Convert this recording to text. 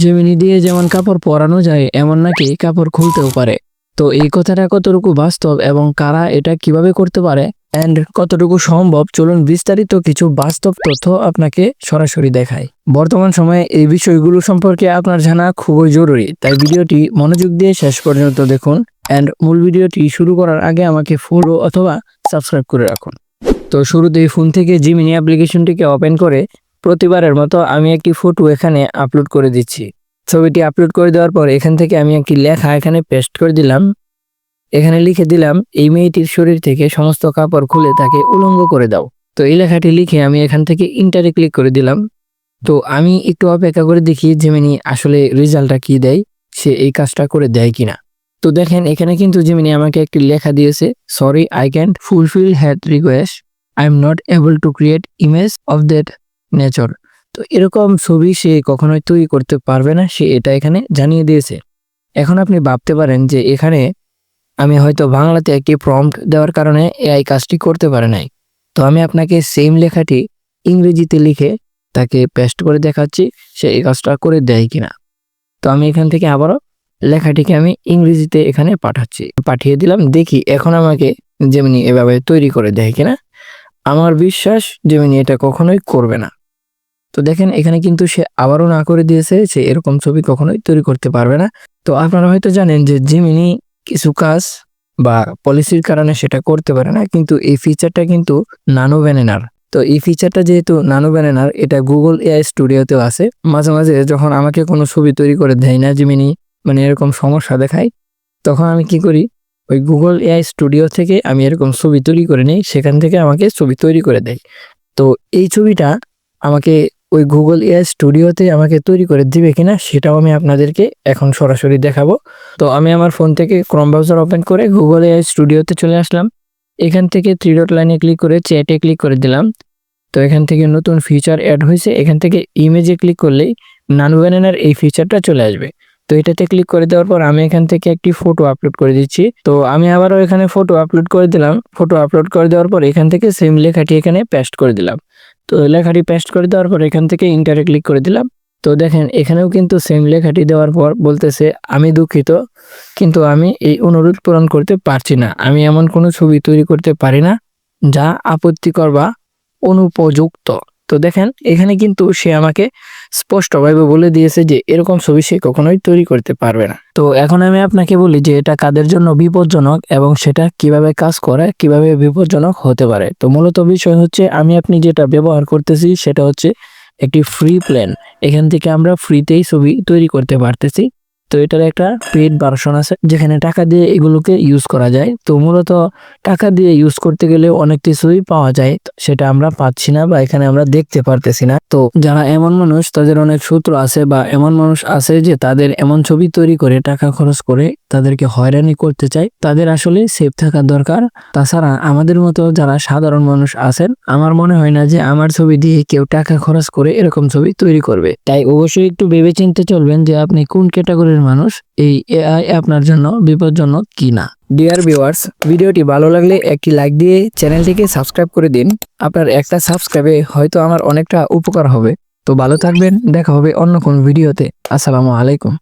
Gemini দিয়ে যেমন কাপড় পরানো যায়, এমন নাকি কাপড় খুলতেও পারে। তো এই কথাটা কতটুকু বাস্তব এবং কারা এটা কীভাবে করতে পারে? অ্যান্ড কতটুকু সম্ভব? চলুন বিস্তারিত কিছু বাস্তব তথ্য আপনাকে সরাসরি দেখায় বর্তমান সময়ে এই বিষয়গুলো সম্পর্কে আপনার জানা খুবই জরুরি, তাই ভিডিওটি মনোযোগ দিয়ে শেষ পর্যন্ত দেখুন। অ্যান্ড মূল ভিডিওটি শুরু করার আগে আমাকে ফলো অথবা সাবস্ক্রাইব করে রাখুন। তো শুরুতেই ফোন থেকে জিমিনি অ্যাপ্লিকেশনটিকে ওপেন করে প্রতিবারের মতো আমি একটি ফটো এখানে আপলোড করে দিচ্ছি। ছবিটি আপলোড করে দেওয়ার পর এখান থেকে আমি একটি লেখা এখানে পেস্ট করে দিলাম। এখানে লিখে দিলাম, এই মেয়েটির শরীর থেকে সমস্ত কাপড় খুলে তাকে উলঙ্গ করে দাও। তো এই লেখাটি লিখে আমি এখান থেকে ইন্টারে ক্লিক করে দিলাম। তো আমি একটু অপেক্ষা করে দেখি জেমিনি আসলে রেজাল্টটা কি দেয়, সে এই কাজটা করে দেয় কিনা। তো দেখেন, এখানে কিন্তু জেমিনি আমাকে একটি লেখা দিয়েছে sorry I can't fulfil had request I am not able to create image of that nature. তো এরকম ছবি সে কখনোই তৈরি করতে পারবে না, সে এটা এখানে জানিয়ে দিয়েছে। এখন আপনি ভাবতে পারেন যে এখানে আমি হয়তো বাংলাতে একটি প্রম্পট দেওয়ার কারণে এআই কাজটি করতে পারে নাই। তো আমি আপনাকে সেম লেখাটি ইংরেজিতে লিখে তাকে পেস্ট করে দেখাচ্ছি, সে এই কাজটা করে দেয় কিনা। তো আমি এখান থেকে আবারও লেখাটিকে আমি ইংরেজিতে এখানে পাঠাচ্ছি। পাঠিয়ে দিলাম, দেখি এখন আমাকে যেমনি এভাবে তৈরি করে দেয় কিনা। আমার বিশ্বাস যেমনি এটা কখনোই করবে না। তো দেখেন, এখানে কিন্তু সে আবারও না করে দিয়েছে সে এরকম ছবি কখনোই তৈরি করতে পারবে না। তো আপনারা হয়তো জানেন যে জিমিনি কিছু কাজ বা পলিসির কারণে সেটা করতে পারে না, কিন্তু এই ফিচারটা কিন্তু নানো ব্যানেনার তো এই ফিচারটা যেহেতু নানো ব্যানেনার এটা গুগল এআই স্টুডিওতেও আছে। মাঝে মাঝে যখন আমাকে কোনো ছবি তৈরি করে দেয় না জিমিনি মানে এরকম সমস্যা দেখায়, তখন আমি কি করি? ওই গুগল এআই স্টুডিও থেকে আমি এরকম ছবি তৈরি করে নিই, সেখান থেকে আমাকে ছবি তৈরি করে দেয়। তো এই ছবিটা আমাকে ওই গুগল এআই স্টুডিওতে আমাকে তৈরি করে দিবে কিনা সেটাও আমি আপনাদেরকে এখন সরাসরি দেখাবো। তো আমি আমার ফোন থেকে ক্রম ব্রাউজার ওপেন করে গুগল এআই স্টুডিওতে চলে আসলাম। এখান থেকে থ্রি ডট লাইনে ক্লিক করে চ্যাটে ক্লিক করে দিলাম। তো এখান থেকে নতুন ফিচার অ্যাড হয়েছে। এখান থেকে ইমেজে ক্লিক করলেই নানু ব্যানানার এই ফিচারটা চলে আসবে। তো এটাতে ক্লিক করে দেওয়ার পর আমি এখান থেকে একটি ফটো আপলোড করে দিচ্ছি। তো আমি আবারও এখানে ফটো আপলোড করে দিলাম। ফটো আপলোড করে দেওয়ার পর এখান থেকে সেম লেখাটি এখানে পেস্ট করে দিলাম। তো লেখাটি পেস্ট করে দেওয়ার পর এখান থেকে ইন্টারে ক্লিক করে দিলাম। তো দেখেন, এখানেও কিন্তু সেম লেখাটি দেওয়ার পর বলতেছে, আমি দুঃখিত, কিন্তু আমি এই অনুরোধ পূরণ করতে পারছি না। আমি এমন কোনো ছবি তৈরি করতে পারি না যা আপত্তিকর বা অনুপযুক্ত। তো দেখেন, এখানে কিন্তু সে আমাকে স্পষ্টভাবে বলে দিয়েছে যে এরকম ছবি সে কখনোই তৈরি করতে পারবে না। তো এখন আমি আপনাকে বলি যে এটা কাদের জন্য বিপজ্জনক এবং সেটা কীভাবে কাজ করে, কীভাবে বিপজ্জনক হতে পারে। তো মূলত বিষয় হচ্ছে, আমি আপনি যেটা ব্যবহার করতেছি সেটা হচ্ছে একটি ফ্রি প্ল্যান এখান থেকে আমরা ফ্রিতেই ছবি তৈরি করতে পারতেছি। তো এটার একটা পেড ভার্সন আছে, যেখানে টাকা দিয়ে এগুলোকে ইউজ করা যায়। তো মূলত টাকা দিয়ে ইউজ করতে গেলে অনেক কিছুই পাওয়া যায়, সেটা আমরা পাচ্ছি না বা এখানে আমরা দেখতে পারতেছি না। তো যারা এমন মানুষ, তাদের অনেক সূত্র আছে বা এমন মানুষ আছে যে তাদের এমন ছবি তৈরি করে টাকা খরচ করে তাদেরকে হয়রানি করতে চাই, তাদের আসলে সেফ থাকা দরকার। তাছাড়া আমাদের মতো যারা সাধারণ মানুষ আছেন, আমার মনে হয় না যে আমার ছবি দিয়ে কেউ টাকা খরচ করে এরকম ছবি তৈরি করবে। তাই অবশ্যই একটু ভেবে চিনতে চলবেন যে আপনি কোন ক্যাটাগরির মানুষ, এই এআই আপনার জন্য বিপজ্জনক কি না ডিয়ার ভিউয়ার্স ভিডিওটি ভালো লাগলে একটি লাইক দিয়ে চ্যানেলটিকে সাবস্ক্রাইব করে দিন। আপনার একটা সাবস্ক্রাইবে হয়তো আমার অনেকটা উপকার হবে। তো ভালো থাকবেন, দেখা হবে অন্য কোন ভিডিওতে আসসালামু আলাইকুম।